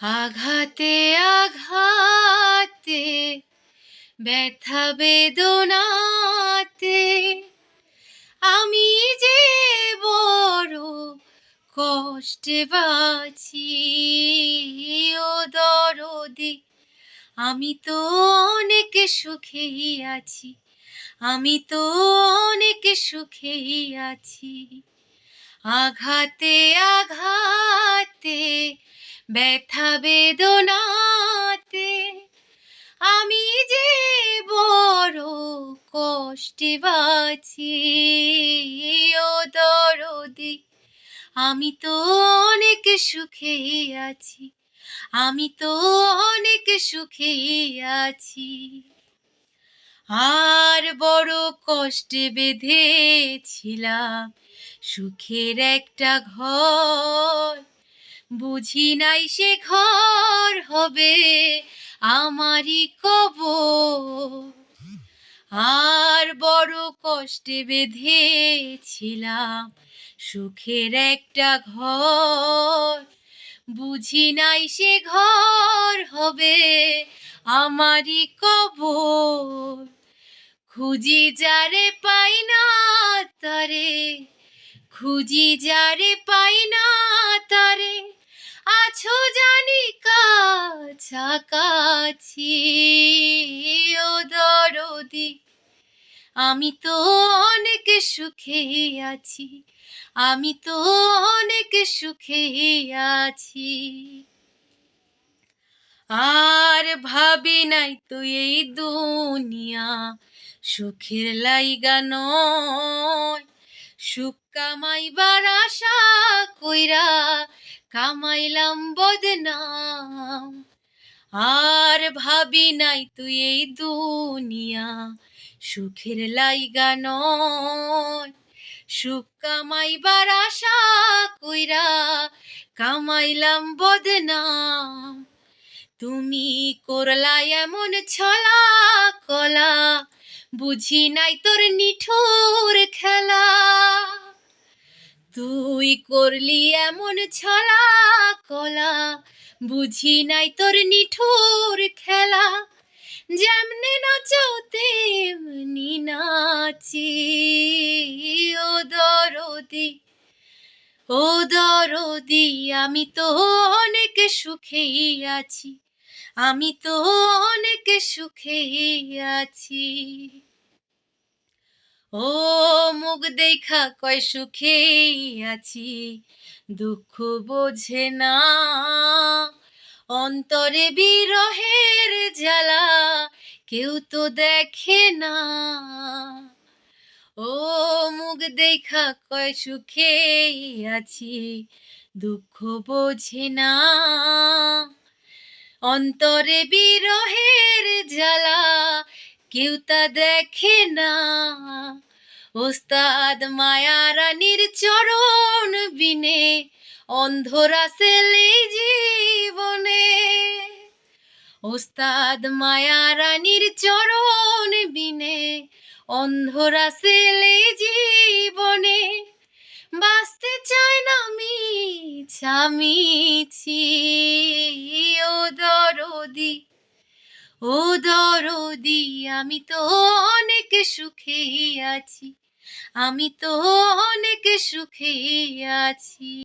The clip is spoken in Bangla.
আঘাতে আঘাতে, ব্যথা বেদনাতে। আমি যে বড় কষ্টে বাঁচি, ও দরদি, আমি তো অনেক সুখেই আছি, আমি তো অনেক সুখেই আছি। আঘাতে আঘাতে ব্যথা বেদনাতে আমি যে বড় কষ্টে বাঁচি, ও দরদি, আমি তো অনেক সুখেই আছি, আমি তো অনেক সুখেই আছি। আর বড় কষ্টে বেঁধেছিলাম সুখের একটা ঘর বুঝি নাই সে ঘর হবে আমারই কব আর বড় কষ্টে বেঁধেছিলাম সুখের একটা ঘর। বুঝি নাই সে ঘর হবে আমারই কবর। খুঁজি যারে পাই না তারে, খুঁজি যারে পাই না তারে আছো জানি কাছাকাছি, ও দরদি। আমি তো অনেক সুখে আছি, আমি তো অনেক সুখে আছি। আর ভাবি নাই তো এই দুনিয়া সুখের লাইগা নয়। সুখ কামাইবার আশা কইরা কামাইলাম বদনাম। আর ভাবি নাই তুই এই দুনিয়া, সুখের লাইগা নয়। সুখ কামাইবার আশা কইরা কামাইলাম বদনাম। তুমি করলা এমন ছলা কলা বুঝি নাই তোর নিঠুর খেলা। তুই করলি এমন ছলা কলা, বুঝি নাই তোর নিঠুর খেলা। যেমনি নাচো, তেমনি নাচি। ও দরদি ও দরদি, আমি তো অনেক সুখেই আছি। আমি তো অনেক সুখেই আছি। ও মুখ দেখা কয় সুখেই আছি, দুঃখ বোঝে না। অন্তরে বিরহের জ্বালা কেউ তো দেখে না। ও মুখ দেখা কয় সুখেই আছি, দুঃখ বোঝে না। অন্তরে বিরহের জ্বালা, কেউ তা দেখে না। ওস্তাদ মায়া রানীর চরণ বিনে অন্ধরা সেলে জীবনে। ওস্তাদ মায়া রানীর চরণ বিনে অন্ধরা সেলে জীবনে। বাঁচতে চায় না মিছামিছি ও দরদি ও দরদি আমি তো অনেক সুখে আছি, আমি তো অনেক সুখে আছি।